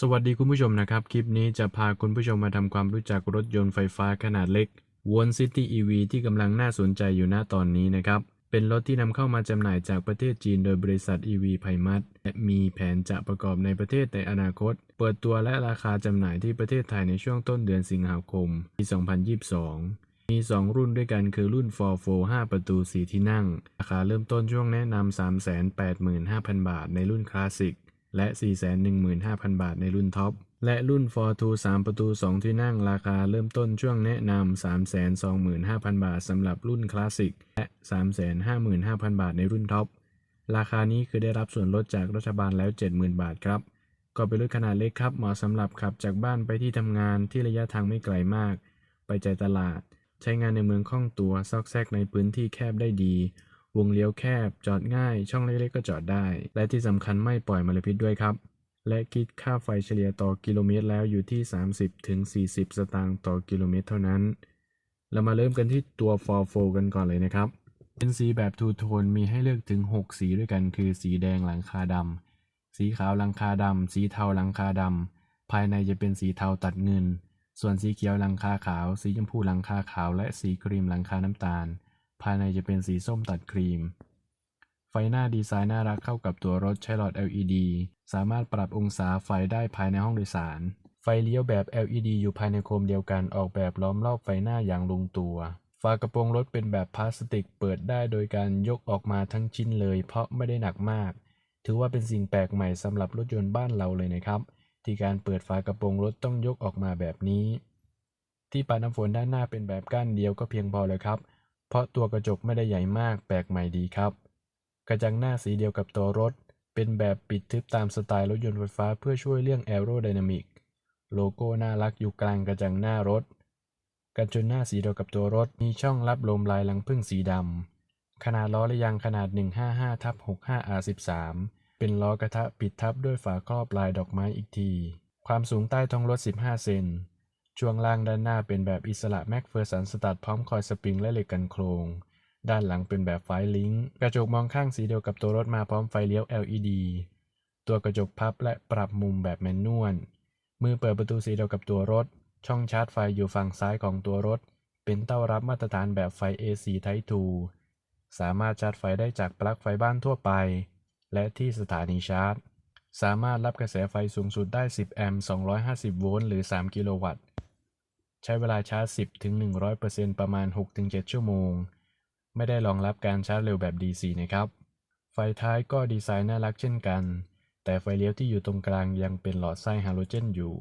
สวัสดีคุณผู้ชมนะครับ คลิปนี้จะพาคุณผู้ชมมาทำความรู้จักรถยนต์ไฟฟ้าขนาดเล็ก One City EV ที่กำลังน่าสนใจอยู่ณตอนนี้นะครับ เป็นรถที่นำเข้ามาจำหน่ายจากประเทศจีนโดยบริษัท EV ไพมัตและมีแผนจะประกอบในประเทศในอนาคต เปิดตัวและราคาจำหน่ายที่ประเทศไทยในช่วงต้นเดือนสิงหาคมปี2022มี 2 รุ่นด้วยกันคือรุ่น 4 4 5 ประตู 4 ที่นั่ง ราคาเริ่มต้นช่วงแนะนำ 385,000 บาทในรุ่นคลาสสิก และ 415,000 บาทในรุ่นท็อป และรุ่น Fortwo 3 ประตู 2 ที่นั่งราคาเริ่มต้นช่วงแนะนำ 325,000 บาทสำหรับรุ่นคลาสสิก และ 355,000 บาทในรุ่นท็อป ราคานี้คือได้รับส่วนลดจากรัฐบาลแล้ว 70,000 บาทครับ ก็เป็นรถขนาดเล็กครับเหมาะสำหรับขับจากบ้านไปที่ทำงานที่ระยะทางไม่ไกลมาก ไปใจตลาด ใช้งานในเมืองคล่องตัวซอกแซกในพื้นที่แคบได้ดี วงเลี้ยวแคบ จอดง่าย ช่องเล็กๆ ก็จอดได้ และที่สำคัญไม่ปล่อยมลพิษด้วยครับ และคิดค่าไฟเฉลี่ยต่อกิโลเมตรแล้วอยู่ที่ 30ถึง40สตางค์ต่อกิโลเมตรเท่านั้น เรามาเริ่มกันที่ตัว4 4กันก่อนเลยนะครับ เป็นสีแบบทูโทนมีให้เลือกถึง 6 สีด้วยกันคือ สีแดงหลังคาดำสีขาวหลังคาดำสีเทาหลังคาดำภายในจะเป็นสีเทาตัดเงิน ส่วนสีเขียวหลังคาขาว สีชมพูหลังคาขาว และสีครีมหลังคาน้ำตาล ภายในจะเป็นสีส้มตัดครีม ไฟหน้าดีไซน์น่ารักเข้ากับตัวรถใช้หลอด LED สามารถปรับองศาไฟได้ภายในห้องโดยสาร ไฟเลี้ยวแบบ LED อยู่ภายในโคมเดียวกันออกแบบล้อมรอบไฟหน้าอย่างลงตัวฝากระโปรงรถเป็นแบบพลาสติกเปิดได้โดยการยกออกมาทั้งชิ้นเลย เพราะไม่ได้หนักมาก ถือว่าเป็นสิ่งแปลกใหม่สำหรับรถยนต์บ้านเราเลยนะครับ ที่การเปิดฝากระโปรงรถต้องยกออกมาแบบนี้ ที่ปัดน้ำฝนด้านหน้าเป็นแบบก้านเดียวก็เพียงพอแล้วครับ เพราะตัวกระจกไม่ได้ใหญ่มากแปลกใหม่ดีครับ กระจังหน้าสีเดียวกับตัวรถ เป็นแบบปิดทึบตามสไตล์รถยนต์ไฟฟ้าเพื่อช่วยเรื่องแอโรไดนามิกโลโก้น่ารักอยู่กลางกระจังหน้ารถ กันชนหน้าสีเดียวกับตัวรถมีช่องรับลมลายลังพึ่งสีดำขนาดล้อและยางขนาด 155ทับ65 R13 เป็นล้อกระทะปิดทับด้วยฝาครอบลายดอกไม้อีกที ความสูงใต้ท้องรถ 15 เซน ช่วงล่างด้านหน้าเป็นแบบอิสระแม็กเฟอร์สันสตัดพร้อมคอยสปริงและเหล็กกันโครง ด้านหลังเป็นแบบไฟลิงก์กระจกมองข้างสีเดียวกับตัวรถมาพร้อมไฟเลี้ยว LED ตัวกระจกพับและปรับมุมแบบแมนนวล มือเปิดประตูสีเดียวกับตัวรถ ช่องชาร์จไฟอยู่ฝั่งซ้ายของตัวรถ เป็นเต้ารับมาตรฐานแบบไฟ AC Type 2 สามารถชาร์จไฟได้จากปลั๊กไฟบ้านทั่วไป และที่สถานีชาร์จ สามารถรับกระแสไฟสูงสุดได้ 10 แอมป์ 250 โวลต์ หรือ 3 กิโลวัตต์ ใช้เวลาชาร์จ 10ถึง100%ประมาณ 6-7 ชั่วโมง ไม่ได้รองรับการชาร์จเร็วแบบ DC นะครับ ไฟท้ายก็ดีไซน์น่ารักเช่นกัน แต่ไฟเลี้ยวที่อยู่ตรงกลางยังเป็นหลอดไส้ฮาโลเจนอยู่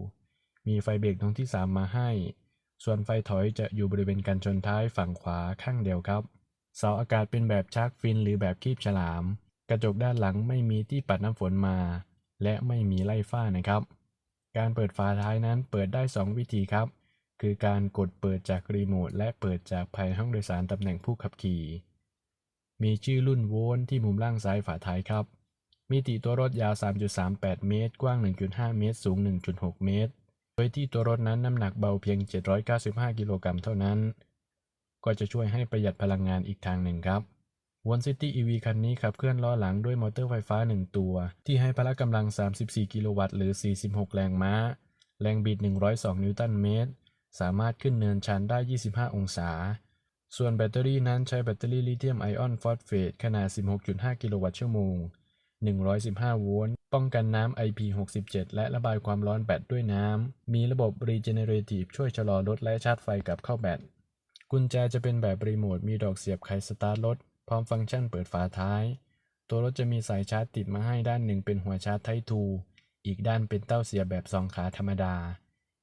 มีไฟเบรกดวงที่ 3 มาให้ ส่วนไฟถอยจะอยู่บริเวณกันชนท้ายฝั่งขวาข้างเดียวครับ เสาอากาศเป็นแบบชาร์กฟินหรือแบบคีบฉลาม กระจกด้านหลังไม่มีที่ปัดน้ำฝนมา และไม่มีไล่ฝ้านะครับ การเปิดฝาท้ายนั้นเปิดได้ 2 วิธีครับ คือการกดเปิดจากรีโมทและเปิดจากภายในห้องโดยสารตำแหน่งผู้ขับขี่ มีชื่อรุ่นโวลต์ที่มุมล่างซ้ายฝาท้ายครับ มิติตัวรถยาว 3.38 เมตร กว้าง 1.5 เมตร สูง 1.6 เมตร โดยที่ตัวรถนั้นน้ำหนักเบาเพียง 795 กิโลกรัมเท่านั้น ก็จะช่วยให้ประหยัดพลังงานอีกทางหนึ่งครับ One City EV คันนี้ขับเคลื่อนล้อหลังด้วยมอเตอร์ไฟฟ้า 1 ตัว ที่ให้พละกำลัง 34 กิโลวัตต์หรือ 46 แรงม้า แรงบิด 102 นิวตันเมตร สามารถขึ้นเนินชันได้ 25 องศา ส่วนแบตเตอรี่นั้นใช้แบตเตอรี่ลิเธียมไอออนฟอสเฟตขนาด 16.5 กิโลวัตต์ชั่วโมง 115 โวลต์ ป้องกันน้ำ IP67 และระบายความร้อนแบตด้วยน้ำ มีระบบ Regenerative ช่วยชะลอรถและชาร์จไฟกลับเข้าแบต กุญแจจะเป็นแบบรีโมท มีดอกเสียบไขสตาร์ทรถ พร้อมฟังก์ชันเปิดฝาท้าย ตัวรถจะมีสายชาร์จติดมาให้ด้านหนึ่งเป็นหัวชาร์จไทป์2อีกด้านเป็นเต้าเสียบแบบสองขาธรรมดา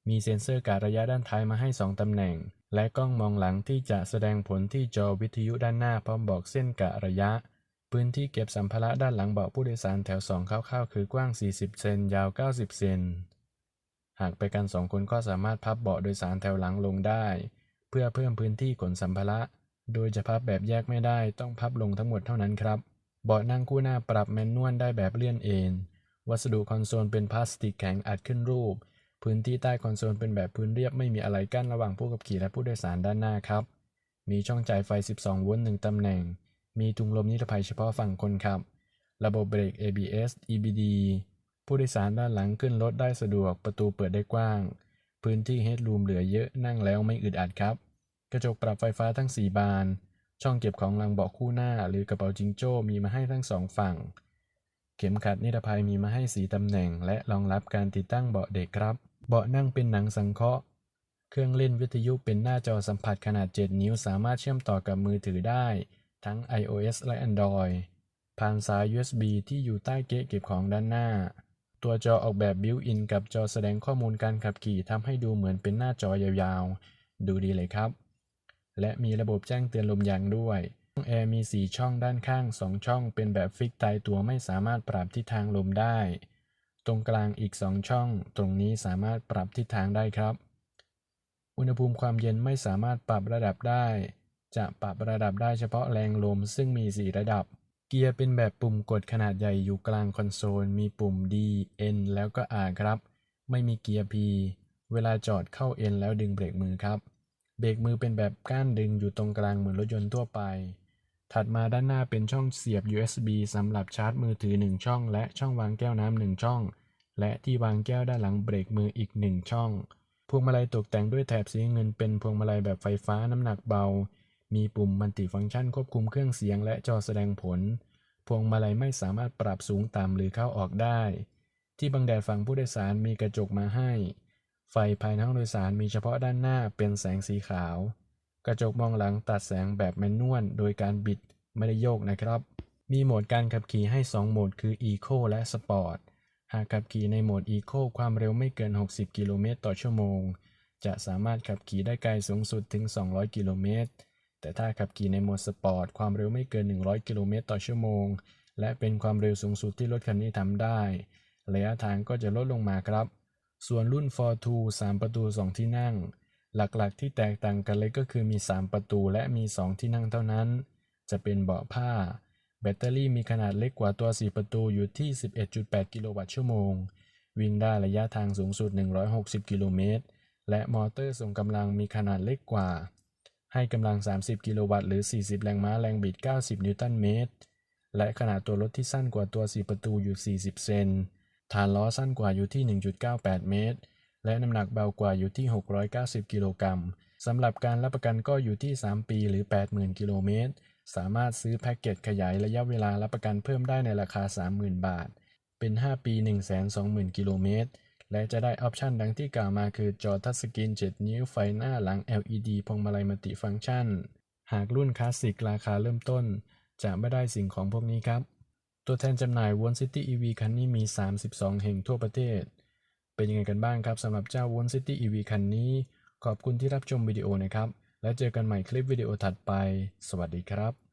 มีเซ็นเซอร์การระยะด้านท้ายมาให้ 2 ตำแหน่ง และกล้องมองหลังที่จะแสดงผลที่จอวิทยุด้านหน้าพร้อมบอกเส้นกะระยะ พื้นที่เก็บสัมภาระด้านหลังเบาะผู้โดยสารแถว 2คร่าวๆคือกว้าง 40 เซนยาว 90 เซน หากไปกัน 2 คนก็สามารถพับเบาะโดยสารแถวหลังลงได้ เพื่อเพิ่มพื้นที่ขนสัมภาระ โดยจะพับแบบแยกไม่ได้ต้องพับลงทั้งหมดเท่านั้นครับ เบาะนั่งคู่หน้าปรับแมนนวลได้แบบเลื่อนเอนวัสดุคอนโซลเป็นพลาสติกแข็งอัดขึ้นรูป พื้นที่ใต้คอนโซลเป็นแบบพื้นเรียบไม่มีอะไรกั้นระหว่างผู้ขับขี่และผู้โดยสารด้านหน้าครับ มีช่องจ่ายไฟ 12 โวลต์1ตำแหน่ง มีถุงลมนิรภัยเฉพาะฝั่งคนขับ ระบบเบรก ABS EBD ผู้โดยสารด้านหลังขึ้นรถได้สะดวก ประตูเปิดได้กว้าง พื้นที่เฮดรูมเหลือเยอะนั่งแล้วไม่อึดอัดครับ กระจกปรับไฟฟ้าทั้ง 4 บาน ช่องเก็บของหลังเบาะคู่หน้า หรือกระเป๋าจิงโจ้มีมาให้ทั้งสองฝั่ง เข็มขัดนิรภัยมีมาให้สีตำแหน่ง และรองรับการติดตั้งเบาะเด็กครับ เบาะนั่งเป็นหนังสังเคราะห์ เครื่องเล่นวิทยุเป็นหน้าจอสัมผัสขนาด 7 นิ้วสามารถเชื่อมต่อกับมือถือได้ ทั้ง iOS และ Android ผ่านสาย USB ที่อยู่ใต้เก๊ะเก็บของด้านหน้า ตัวจอออกแบบบิวอินกับจอแสดงข้อมูลการขับขี่ทำให้ดูเหมือนเป็นหน้าจอยาวๆ ดูดีเลยครับ และมีระบบแจ้งเตือนลมยางด้วยช่องแอร์มี 4 ช่องด้านข้าง 2 ช่องเป็นแบบฟิกตายตัวไม่สามารถปรับทิศทางลมได้ ตรงกลางอีก 2 ช่อง ตรงนี้สามารถปรับทิศทางได้ครับ อุณหภูมิความเย็นไม่สามารถปรับระดับได้ จะปรับระดับได้เฉพาะแรงลมซึ่งมี 4 ระดับ เกียร์เป็นแบบปุ่มกดขนาดใหญ่อยู่กลางคอนโซล มีปุ่ม D N แล้วก็ R ครับ ไม่มีเกียร์ P เวลาจอดเข้า N แล้วดึงเบรกมือครับ เบรกมือเป็นแบบก้านดึงอยู่ตรงกลางเหมือนรถยนต์ทั่วไป ถัดมาด้านหน้าเป็นช่องเสียบ USB สำหรับชาร์จมือถือ 1 ช่อง และช่องวางแก้วน้ำ1ช่อง และที่วางแก้วด้านหลังเบรกมืออีก 1 ช่อง พวงมาลัยตกแต่งด้วยแถบสีเงินเป็นพวงมาลัยแบบไฟฟ้าน้ำหนักเบา มีปุ่มมัลติฟังก์ชันควบคุมเครื่องเสียงและจอแสดงผล พวงมาลัยไม่สามารถปรับสูงต่ำหรือเข้าออกได้ ที่บังแดดฝั่งผู้โดยสารมีกระจกมาให้ ไฟภายในห้องโดยสารมีเฉพาะด้านหน้าเป็นแสงสีขาว กระจกมองหลังตัดแสงแบบแมนนวลโดยการบิดไม่ได้โยกนะครับ มีโหมดการขับขี่ให้ 2 โหมดคือ Eco และ Sport หากขับขี่ในโหมด Eco ความเร็วไม่เกิน 60 กิโลเมตรต่อชั่วโมง จะสามารถขับขี่ได้ไกลสูงสุดถึง 200 กิโลเมตร แต่ถ้าขับขี่ในโหมดสปอร์ตความเร็วไม่เกิน 100 กิโลเมตรต่อชั่วโมง และเป็นความเร็วสูงสุดที่รถคันนี้ทำได้ ระยะทางก็จะลดลงมาครับ ส่วนรุ่น Fortwo 3ประตู 2 ที่นั่ง หลักๆ ที่แตกต่างกันเลยก็คือมี 3 ประตูและมี 2 ที่นั่งเท่านั้น จะเป็นเบาะผ้า แบตเตอรี่มีขนาดเล็กกว่าตัว 4 ประตูอยู่ที่ 11.8 กิโลวัตต์ชั่วโมง วิ่งได้ระยะทางสูงสุด 160 กิโลเมตร และมอเตอร์ส่งกำลังมีขนาดเล็กกว่า ให้กำลัง 30 กิโลวัตต์หรือ 40 แรงม้าแรงบิด 90 นิวตันเมตร และขนาดตัวรถที่สั้นกว่าตัว 4 ประตูอยู่ 40 เซน ฐานล้อสั้นกว่าอยู่ที่ 1.98 เมตร และน้ำหนักเบากว่าอยู่ที่ 690 กิโลกรัมสำหรับการรับประกันก็อยู่ที่ 3 ปีหรือ 80,000 กิโลเมตร สามารถซื้อแพ็กเกจขยายระยะเวลารับประกันเพิ่มได้ในราคา 30,000 บาท เป็น 5 ปี 120,000 กิโลเมตร และจะได้ออปชันดังที่กล่าวมาคือจอทัชสกรีน 7 นิ้วไฟหน้าหลัง LED พวงมาลัยมัลติฟังก์ชัน หากรุ่นคลาสสิกราคาเริ่มต้น จะไม่ได้สิ่งของพวกนี้ครับ ตัวแทนจำหน่าย One City EV คันนี้มี 32 แห่งทั่วประเทศ เป็นยังไงกันบ้างครับสำหรับเจ้า One City EV คันนี้ ขอบคุณที่รับชมวิดีโอนะครับ และเจอกันใหม่คลิปวิดีโอถัดไป สวัสดีครับ